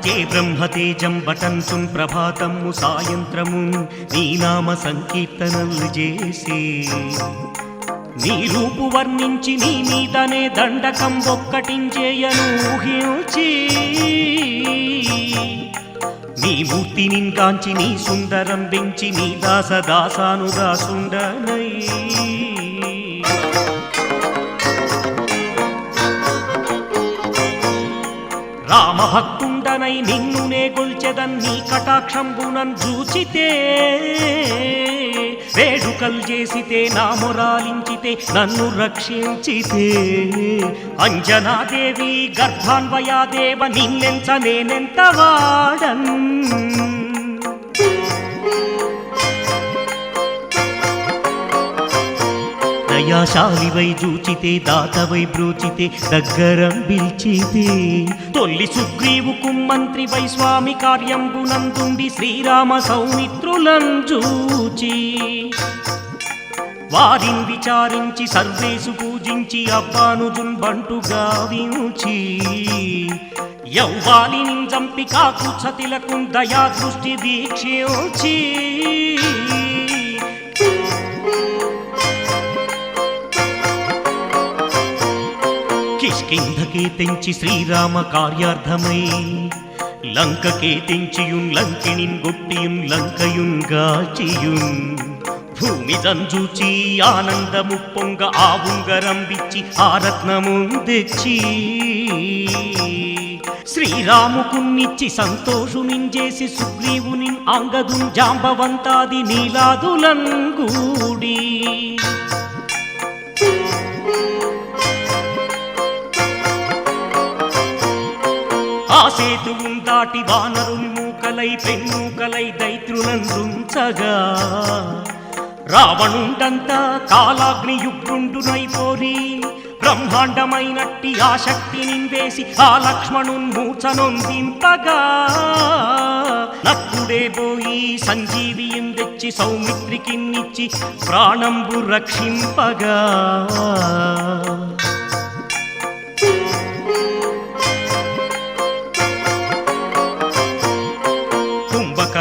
భజే బ్రహ్మతేజం బటంతుం ప్రభాతము సాయంత్రము నీ నామ సంకీర్తనలు చేసి. నీ రూపు వర్ణించి నీ మీదనే దండకం ఒక్కటించేయను ఊహించి. నీ మూర్తి నింకాంచి నీ సుందరం పెంచి నీ దాస దాసాను దాసుండనై రామభక్తుండనై నిన్నునే గొల్చెదన్ నీ కటాక్షంబునన్ చూచితే వేడుకలు చేసితే నా మొరాలించితే నన్ను రక్షించితే. అంజనాదేవి గర్భాన్వయాదేవ నిన్నెంత నేనెంత వాడన్? దయాశాలివై జూచితే దాతవై బ్రోచితే దగ్గరం పిలిచితే. తొల్లి సుగ్రీవు కుమ్మంత్రి వై స్వామి కార్యంబునందుండి శ్రీరామ సౌమిత్రులం చూచి వారిని విచారించి సర్వేసు పూజించి అబ్బానుజున్ బంటుగా వించి యౌవాలిని చంపి కాకు సతిలకు దయా దృష్టి దీక్షించి. కిందకే తెంచి శ్రీరామ కార్యార్థమై. లంకకే తెంచియున్ లంకిణిన్ గొట్టియున్ లంకయున్ గాచియున్. భూమి జంజూచి ఆనందము పొంగ ఆ ఉంగరం విచ్చి ఆ రత్నము తెచ్చి. శ్రీరాముకున్నిచ్చి సంతోషునింజేసి సుగ్రీవుని అంగదున్ జాంబవంతాది నీలాదులంగూడి సేతువుం దాటి వానరుని మూకలై పెన్నూకలై దైత్రులందుంచగా. రావణుండంతా కాలాగ్నియుగ్రుండునైపోరి బ్రహ్మాండమైనట్టి ఆ శక్తి వేసి ఆ లక్ష్మణున్ మూచనొందింపగా నప్పుడే పోయి సంజీవియం తెచ్చి సౌమిత్రికిన్నిచ్చి ప్రాణంబు రక్షింపగా.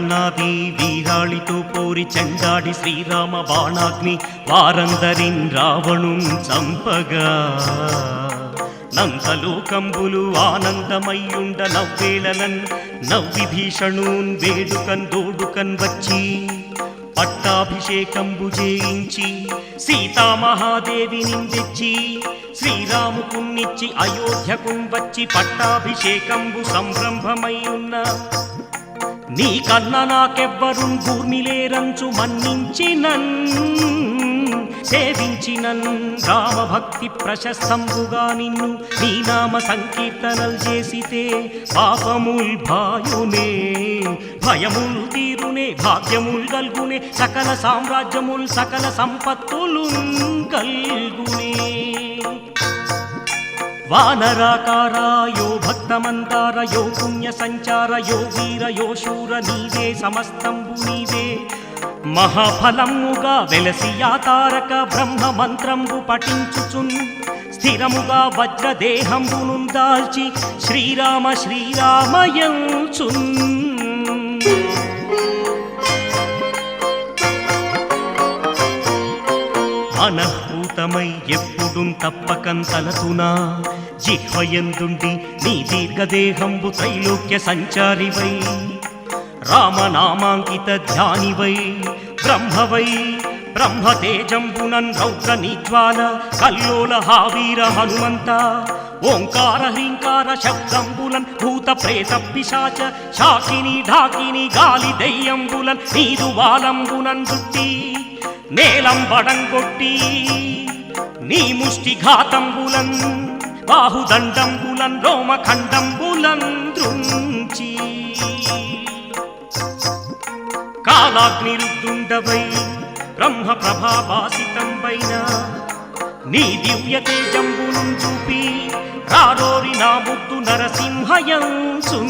కర్ణాది వీరాళితో పోరి చెండాడి శ్రీరామ బాణాగ్ని వారందరిన్ రావణు చంపగా. నందలోకంబులు ఆనందమయ్యుండ నవ్వేళనన్ నవ్వి భీషణూన్ వేడుకన్ దోడుకన్ వచ్చి పట్టాభిషేకంబు చేయించి సీతామహాదేవి నిందిచ్చి శ్రీరాముకున్నిచ్చి అయోధ్యకుం వచ్చి పట్టాభిషేకంబు సంరంభమై ఉన్న నీ కన్న నాకెవ్వరు భూమిలేరంచు మన్నించినన్ సేవించినన్. రామభక్తి ప్రశస్తంబుగా నిన్ను నీ నామ సంకీర్తనలు చేసితే పాపముల్ భాయునే భయముల్ తీరునే భాగ్యముల్ గల్గునే సకల సామ్రాజ్యముల్ సకల సంపత్తులు గల్గునే. వానరాకారాయో భక్తమంతారయో భక్తమందార యో పుణ్య సంచార యో శూర నీవే సమస్తంబు నీవే. మహాఫలముగా వెలసి యాతారక బ్రహ్మ మంత్రంబు పఠించుచున్. స్థిరముగా వజ్రదేహంబును దాల్చి శ్రీరామ శ్రీరామయంచున్ మనఃపూతమై ఎప్పుడు తప్పకం తలతునా జిహ్వయందుండి నీ దీర్ఘదేహంబు త్రైలోక్య సంచారివై. రామనామాంకిత ధ్యానివై. బ్రహ్మవై బ్రహ్మతేజంబునన్ రౌద్ర నిజ్వాల కల్లోల హావీర హనుమంత. ఓంకార హ్రీంకార శబ్దంబులన్ భూత ప్రేత పిశాచ శాకిని ఢాకిని గాలి దెయ్యంబులన్ నీదు వాలంబునన్ చుట్టి నేలంబడంగొట్టి నీ ముష్టి ఘాతంబులన్ బాహుదండంబులన్ రోమఖండంబులన్ దృంచి. కాలాగ్ని రుద్రుండవై బ్రహ్మ ప్రభాభాసితంబైన నీ దివ్య తేజంబును చూపి కారోరి నా ముద్దు నరసింహయంసు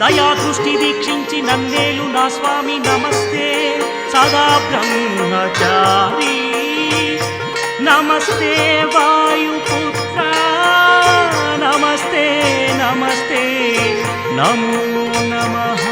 దయా దృష్టి దీక్షించి నన్నేలు నా స్వామి నమస్తే సదా బ్రహ్మచారి. నమస్తే వాయుపుత్ర నమస్తే నమస్తే నమో నమః.